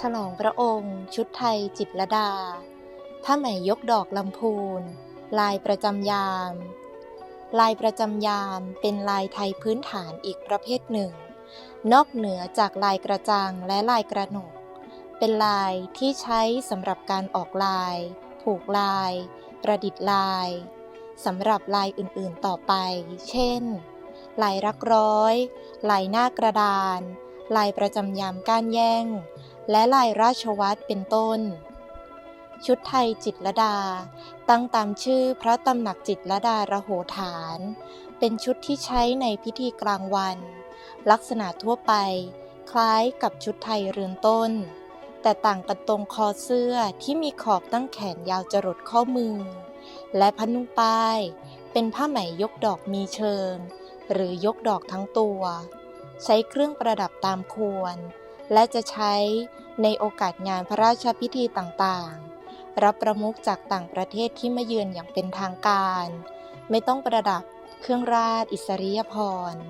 ฉลองพระองค์ ชุดไทยจิตรดา ผ้าไหมยกดอกลำพูน ลายประจำยาม ลายประจำยามเป็นลายไทยพื้นฐานอีกประเภทหนึ่ง นอกเหนือจากลายกระจังและลายกระหนก เป็นลายที่ใช้สำหรับการออกลาย ผูกลาย ประดิษฐ์ลายสำหรับลายอื่นๆต่อไป เช่น ลายรักร้อย ลายหน้ากระดาน ลายประจำยามก้านแย่ง และลายราชวัตรเป็นต้น ชุดไทยจิตรดา ตั้งตามชื่อพระตำหนักจิตรดาระโหฐาน เป็นชุดที่ใช้ในพิธีกลางวัน ลักษณะทั่วไป คล้ายกับชุดไทยเรือนต้น แต่ต่างกันตรงคอเสื้อที่มีขอบตั้งแขนยาวจรดข้อมือ และพันนุ่งป้าย เป็นผ้าไหมยกดอกมีเชิง หรือยกดอกทั้งตัว ใช้เครื่องประดับตามควร และจะใช้ในโอกาสงานพระราชพิธีต่างๆ รับประมุขจากต่างประเทศที่มาเยือนอย่างเป็นทางการ ไม่ต้องประดับเครื่องราชอิสริยาภรณ์